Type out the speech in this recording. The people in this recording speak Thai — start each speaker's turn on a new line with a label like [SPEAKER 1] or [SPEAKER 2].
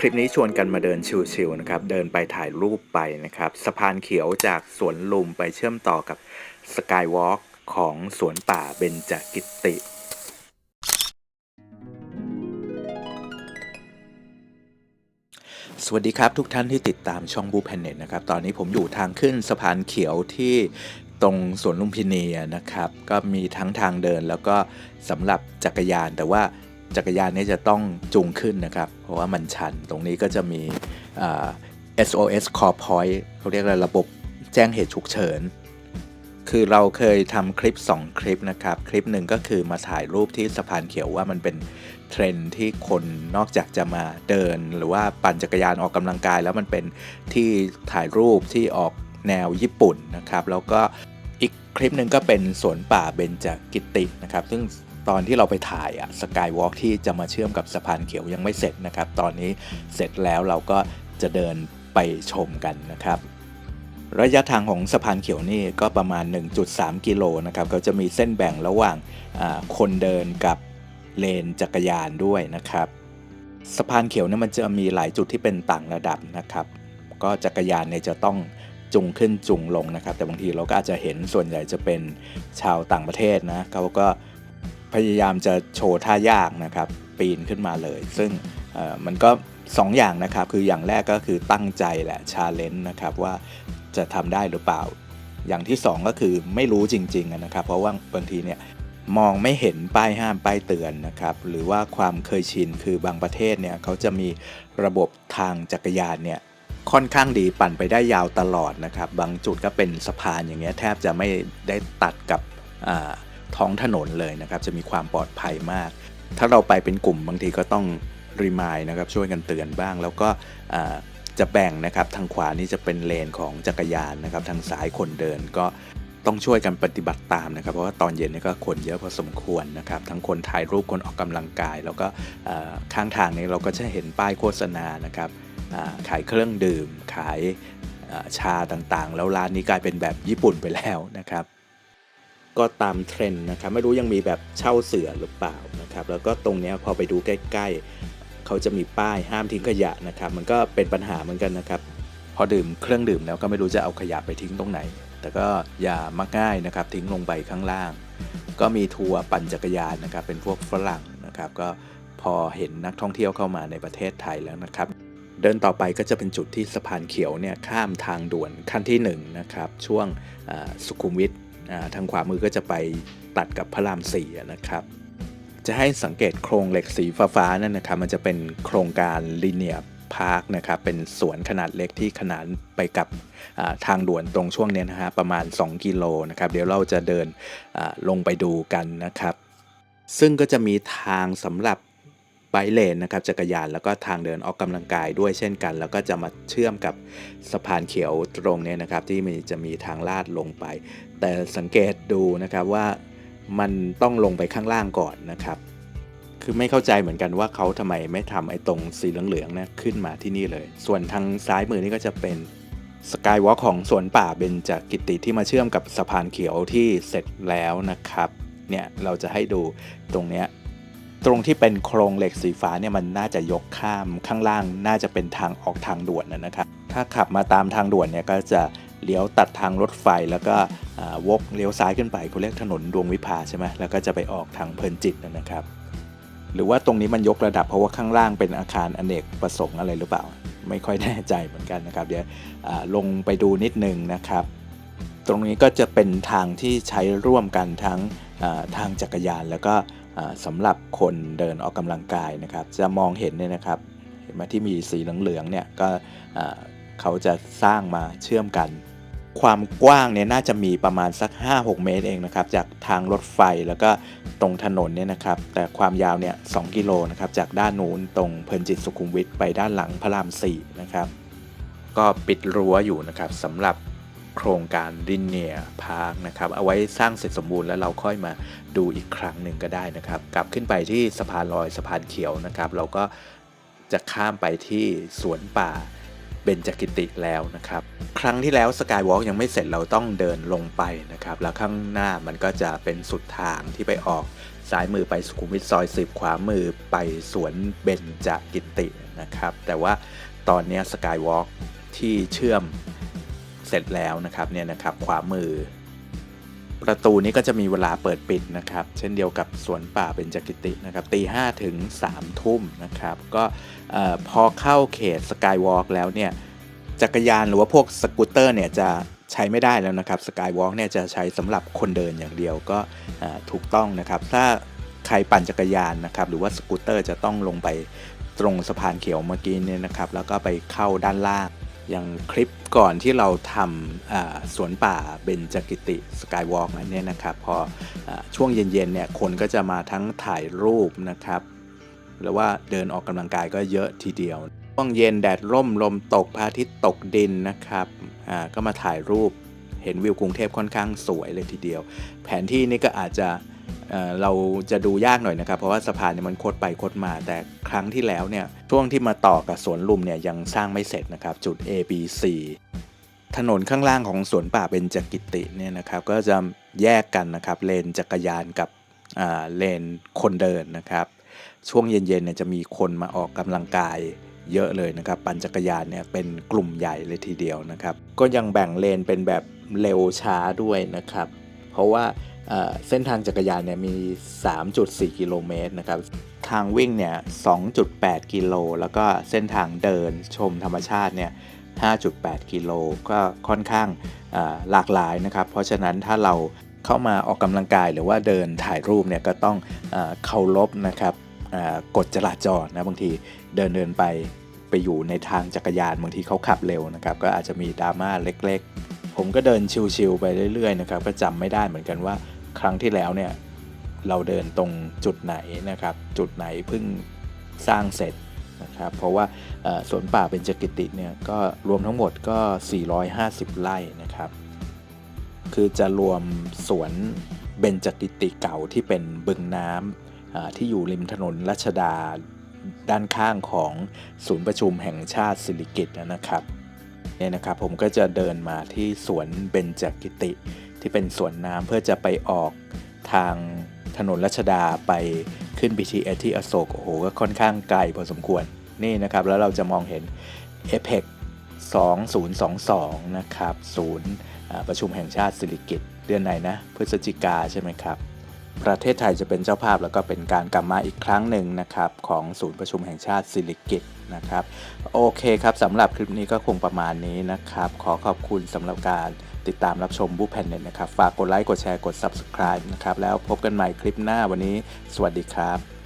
[SPEAKER 1] คลิปนี้ชวนกันมาเดินชิวๆนะครับ เดินไปถ่ายรูปไปนะครับ สะพานเขียวจากสวนลุมไปเชื่อมต่อกับสกายวอล์กของสวนป่าเบญจกิติสวัสดีครับทุกท่านที่ติดตามช่องบูแพนเน็ตนะครับ ตอนนี้ผมอยู่ทางขึ้นสะพานเขียวที่ตรงสวนลุมพินีนะครับ ก็มีทั้งทางเดินแล้วก็สำหรับจักรยานแต่ว่า จักรยานนี้จะต้องจูงขึ้นนะครับ เพราะว่ามันชัน ตรงนี้ก็จะมี SOS Call Point เขาเรียกอะไรระบบแจ้งเหตุฉุกเฉิน คือเราเคยทำคลิป 2 คลิปนะครับ คลิปหนึ่งก็คือมาถ่ายรูปที่สะพานเขียวว่ามันเป็นเทรนที่คนนอกจากจะมาเดิน หรือว่าปั่นจักรยานออกกำลังกาย แล้วมันเป็นที่ถ่ายรูปที่ออกแนวญี่ปุ่นนะครับ แล้วก็อีกคลิปหนึ่งก็เป็นสวนป่าเบญจกิตินะครับ ซึ่ง ตอนที่เราไปถ่ายอะสกายวอล์กที่จะมาเชื่อมกับสะพานเขียวยังไม่เสร็จนะครับ ตอนนี้เสร็จแล้วเราก็จะเดินไปชมกันนะครับระยะทางของสะพานเขียวนี่ก็ประมาณ 1.3 กิโลนะครับ ก็จะมีเส้นแบ่งระหว่างคนเดินกับเลนจักรยานด้วยนะครับ สะพานเขียวเนี่ยมันจะมีหลายจุดที่เป็นต่างระดับนะครับ ก็จักรยานเนี่ยจะต้องจุงขึ้นจุงลงนะครับ แต่บางทีเราก็อาจจะเห็นส่วนใหญ่จะเป็นชาวต่างประเทศนะเขาก็ พยายามจะโชว์ท่ายากนะครับปีนขึ้นมาเลย ซึ่งมันก็สองอย่างนะครับ คืออย่างแรกก็คือตั้งใจแหละชาเลนจ์นะครับว่าจะทำได้หรือเปล่า อย่างที่ 2 ก็คือไม่รู้จริงๆนะครับ เพราะว่าบางทีเนี่ยมองไม่เห็นป้ายห้ามป้ายเตือนนะครับ หรือว่าความเคยชินคือบางประเทศเนี่ยเขาจะมีระบบทางจักรยานเนี่ยค่อนข้างดีปั่นไปได้ยาวตลอดนะครับ บางจุดก็เป็นสะพานอย่างเงี้ยแทบจะไม่ได้ตัดกับอ่า ท้องถนนเลยนะครับ จะมีความปลอดภัยมาก ถ้าเราไปเป็นกลุ่มบางทีก็ต้องรีมายนะครับช่วยกันเตือนบ้าง แล้วก็จะแบ่งนะครับทางขวานี่จะเป็นเลนของจักรยานนะครับ ทางซ้ายคนเดินก็ต้องช่วยกันปฏิบัติตามนะครับ เพราะว่าตอนเย็นนี่ก็คนเยอะพอสมควรนะครับ ทั้งคนถ่ายรูปคนออกกำลังกาย แล้วก็ข้างทางนี้เราก็จะเห็นป้ายโฆษณานะครับขายเครื่องดื่มขายชาต่างๆ แล้วร้านนี้กลายเป็นแบบญี่ปุ่นไปแล้วนะครับ ก็ตามเทรนด์นะครับไม่รู้ยังมีแบบเช่าเสือหรือเปล่านะครับแล้วก็ตรงนี้พอไปดูใกล้ ๆ เขาจะมีป้ายห้ามทิ้งขยะนะครับมันก็เป็นปัญหาเหมือนกันนะครับพอดื่มเครื่องดื่มแล้วก็ไม่รู้จะเอาขยะไปทิ้งตรงไหน แต่ก็อย่ามักง่ายนะครับทิ้งลงไปข้างล่าง ก็มีทัวร์ปั่นจักรยานนะครับเป็นพวกฝรั่งนะครับก็พอเห็นนักท่องเที่ยวเข้ามาในประเทศไทยแล้วนะครับ เดินต่อไปก็จะเป็นจุดที่สะพานเขียวเนี่ยข้ามทางด่วนขั้นที่1นงนะครับช่วงสุขุมวิท ทางขวามือก็จะไปตัดกับพระรามสี่นะครับ จะให้สังเกตโครงเหล็กสีฟ้าๆนั่นนะครับ มันจะเป็นโครงการลีเนียพาร์คนะครับเป็นสวนขนาดเล็กที่ขนานไปกับทางด่วนตรงช่วงนี้นะฮะประมาณ 2 กิโลนะครับเดี๋ยวเราจะเดินลงไปดูกันนะครับ ซึ่งก็จะมีทางสำหรับ ไบเลนนะครับจักรยานแล้วก็ทางเดินออกกำลังกายด้วยเช่นกัน แล้วก็จะมาเชื่อมกับสะพานเขียวตรงนี้นะครับ ที่มีจะมีทางลาดลงไป แต่สังเกตดูนะครับว่ามันต้องลงไปข้างล่างก่อนนะครับคือไม่เข้าใจเหมือนกันว่าเขาทำไมไม่ทำไอ้ตรงสีเหลืองๆนะขึ้นมาที่นี่เลย ส่วนทางซ้ายมือนี่ก็จะเป็นสกายวอล์กของสวนป่าเบญจกิติที่มาเชื่อมกับสะพานเขียวที่เสร็จแล้วนะครับเนี่ยเราจะให้ดูตรงเนี้ย ตรงที่เป็นโครงเหล็กสีฟ้าเนี่ยมันน่าจะยกข้ามข้างล่างน่าจะเป็นทางออกทางด่วนนะครับ ถ้าขับมาตามทางด่วนเนี่ยก็จะเลี้ยวตัดทางรถไฟแล้วก็วกเลี้ยวซ้ายขึ้นไปเขาเรียกถนนดวงวิภาใช่ไหมแล้วก็จะไปออกทางเพลินจิตนะครับ หรือว่าตรงนี้มันยกระดับเพราะว่าข้างล่างเป็นอาคารอเนกประสงค์อะไรหรือเปล่า ไม่ค่อยแน่ใจเหมือนกันนะครับ เดี๋ยวลงไปดูนิดนึงนะครับ ตรงนี้ก็จะเป็นทางที่ใช้ร่วมกันทั้งทางจักรยานแล้วก็ สำหรับคนเดินออกกำลังกายนะครับ จะมองเห็นเนี่ยนะครับเห็นไหมที่มีสีเหลืองๆเนี่ยก็เขาจะสร้างมาเชื่อมกัน ความกว้างเนี่ยน่าจะมีประมาณสัก 5-6 เมตรเองนะครับ จากทางรถไฟแล้วก็ตรงถนนเนี่ยนะครับ แต่ความยาวเนี่ย2กิโลนะครับจากด้านนู้นตรงเพลินจิตสุขุมวิทไปด้านหลังพระราม4นะครับก็ปิดรั้วอยู่นะครับสำหรับ โครงการดินเนียพาร์คนะครับเอาไว้สร้างเสร็จสมบูรณ์แล้วเราค่อยมาดูอีกครั้งหนึ่งก็ได้นะครับกลับขึ้นไปที่สะพานลอยสะพานเขียวนะครับเราก็จะข้ามไปที่สวนป่าเบญจกิติแล้วนะครับ ครั้งที่แล้วสกายวอล์กยังไม่เสร็จเราต้องเดินลงไปนะครับ แล้วข้างหน้ามันก็จะเป็นสุดทางที่ไปออกซ้ายมือไปสุขุมวิทซอยสิบขวามือไปสวนเบญจกิตินะครับ แต่ว่าตอนนี้สกายวอล์กที่เชื่อม เสร็จแล้วนะครับเนี่ยนะครับขวามือ ประตูนี้ก็จะมีเวลาเปิดปิดนะครับ เช่นเดียวกับสวนป่าเบญจกิตินะครับตีห้ถึง3ทุ่มนะครับ ก็พอเข้าเขตสกายวอล์กแล้วเนี่ยจักรยานหรือว่าพวกสกูตเตอร์เนี่ยจะใช้ไม่ได้แล้วนะครับสกายวอล์กเนี่ยจะใช้สำหรับคนเดินอย่างเดียวก็ถูกต้องนะครับ ถ้าใครปั่นจักรยานนะครับ หรือว่าสกูตเตอร์จะต้องลงไปตรงสะพานเขียวเมื่อกี้เนี่ยนะครับ แล้วก็ไปเข้าด้านล่าง อย่างคลิปก่อนที่เราทำสวนป่าเบญจกิติสกายวอล์กนั้นเนี่ยนะครับ พออช่วงเย็นๆเนี่ยคนก็จะมาทั้งถ่ายรูปนะครับ หรือว่าเดินออกกำลังกายก็เยอะทีเดียวช่วงเย็นแดดร่มลมตกพระอาทิตย์ตกดินนะครับก็มาถ่ายรูปเห็นวิวกรุงเทพค่อนข้างสวยเลยทีเดียว แผนที่นี่ก็อาจจะ เราจะดูยากหน่อยนะครับ เพราะว่าสะพานเนี่ยมันคดไปคดมา แต่ครั้งที่แล้วเนี่ยช่วงที่มาต่อกับสวนลุมเนี่ยยังสร้างไม่เสร็จนะครับ จุด A B C ถนนข้างล่างของสวนป่าเบญจกิติเนี่ยนะครับ ก็จะแยกกันนะครับ เลนจักรยานกับเลนคนเดินนะครับ ช่วงเย็นๆเนี่ยจะมีคนมาออกกำลังกายเยอะเลยนะครับ ปั่นจักรยานเนี่ยเป็นกลุ่มใหญ่เลยทีเดียวนะครับ ก็ยังแบ่งเลนเป็นแบบเร็วช้าด้วยนะครับ เพราะว่า เส้นทางจักรยานเนี่ยมี 3.4 กิโลเมตรนะครับ ทางวิ่งเนี่ย 2.8 กิโล แล้วก็เส้นทางเดินชมธรรมชาติเนี่ย 5.8 กิโล ก็ค่อนข้างหลากหลายนะครับ เพราะฉะนั้นถ้าเราเข้ามาออกกำลังกายหรือว่าเดินถ่ายรูปเนี่ยก็ต้องเอเคารพนะครับกฎจราจรนะบางทีเดินเดินไปไปอยู่ในทางจักรยานบางทีเขาขับเร็วนะครับ ก็อาจจะมีดราม่าเล็กๆ ผมก็เดินชิวๆไปเรื่อยๆนะครับก็จำไม่ได้เหมือนกันว่า ครั้งที่แล้วเนี่ยเราเดินตรงจุดไหนนะครับ จุดไหนเพิ่งสร้างเสร็จนะครับเพราะว่าสวนป่าเป็นจกิติเนี่ยก็รวมทั้งหมดก็ 450 ไร่นะครับ คือจะรวมสวนเบญจกิติเก่าที่เป็นบึงน้ำที่อยู่ริมถนนรัชดาด้านข้างของศูนย์ประชุมแห่งชาติสิริกิตินะครับเนี่ยนะครับผมก็จะเดินมาที่สวนเบญจกิติ ที่เป็นสวนน้ำเพื่อจะไปออกทางถนนรัชดาไปขึ้น BTS ที่อโศกโอ้โหก็ค่อนข้างไกลพอสมควรนี่นะครับ แล้วเราจะมองเห็น APEC 2022 นะครับ ศูนย์ประชุมแห่งชาติสิริกิตเดือนไหนนะ พฤศจิกาใช่ไหมครับ ประเทศไทยจะเป็นเจ้าภาพแล้วก็เป็นการกลับมาอีกครั้งหนึ่งนะครับ ของศูนย์ประชุมแห่งชาติสิริกิตนะครับ โอเคครับสำหรับคลิปนี้ก็คงประมาณนี้นะครับ ขอขอบคุณสำหรับการ ติดตามรับชมบูแพนเน็ตนะครับ ฝากกดไลค์ กดแชร์ กด Subscribe นะครับ แล้วพบกันใหม่คลิปหน้าวันนี้ สวัสดีครับ